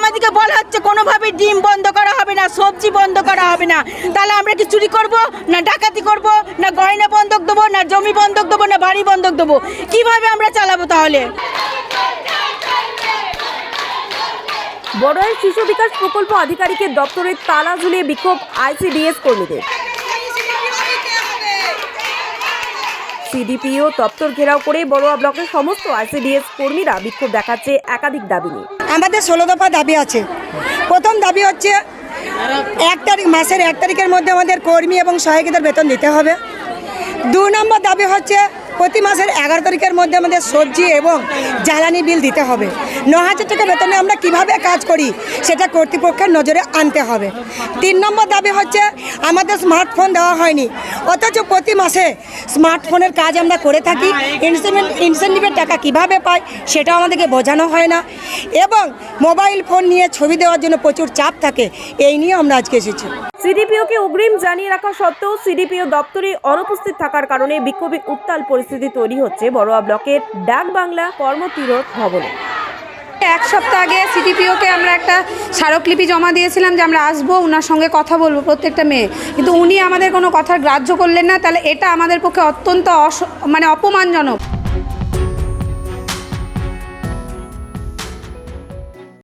আমাদেরকে বলা হচ্ছে কোনোভাবে ডিম বন্ধ করা হবে না, সবজি বন্ধ করা হবে না। তাহলে আমরা কি চুরি করব, না ডাকাতি করব, না গয়না বন্ধক দেবো, না জমি বন্ধক দেবো, না বাড়ি বন্ধক দেবো? কীভাবে আমরা চালাবো তাহলে? বড়াইল শিশু বিকাশ প্রকল্প আধিকারিকের দপ্তরে তালা ঝুলিয়ে বিক্ষোভ আইসিডিএস কর্মীদের। সিডিপিও দপ্তর ঘেরাও করে বড়ুয়া ব্লকের সমস্ত আইসিডিএস কর্মীরা বিক্ষোভ দেখাচ্ছে একাধিক দাবি নিয়ে। আমাদের ষোলো দফা দাবি আছে। প্রথম দাবি হচ্ছে, এক তারিখ, মাসের এক তারিখের মধ্যে আমাদের কর্মী এবং সহায়িকাদের বেতন দিতে হবে। দু নম্বর দাবি হচ্ছে, প্রতি মাসের এগারো তারিখের মধ্যে আমাদের সবজি এবং জ্বালানি বিল দিতে হবে। ন হাজার টাকা বেতনে আমরা কীভাবে কাজ করি, সেটা কর্তৃপক্ষের নজরে আনতে হবে। তিন নম্বর দাবি হচ্ছে, আমাদের স্মার্টফোন দেওয়া হয়নি। অথচ প্রতি মাসে স্মার্টফোনের কাজ আমরা করে থাকি। ইনসেন্টিভ ইনসেন্টিভের টাকা কীভাবে পাই, সেটাও আমাদেরকে বোঝানো হয় না। এবং মোবাইল ফোন নিয়ে ছবি দেওয়ার জন্য প্রচুর চাপ থাকে, এই নিয়ে আমরা আজকে এসেছি। সিডিপিওকে অগ্রিম জানিয়ে রাখা সত্ত্বেও সিডিপিও দপ্তরে অনুপস্থিত থাকার কারণে বিক্ষোভে উত্তাল পরিস্থিতি তৈরি হচ্ছে বড়ুয়া ব্লকের ডাক বাংলা কর্মতীরথ ভবনে। এক সপ্তাহ আগে সিটিপিওকে আমরা একটা স্মারকলিপি জমা দিয়েছিলাম যে আমরা আসব ওনার সঙ্গে কথা বলব প্রত্যেকটা মেয়ে। কিন্তু উনি আমাদের কোনো কথার গ্রাহ্য করলেন না, তাহলে এটা আমাদের পক্ষে অত্যন্ত অস মানে অপমানজনক।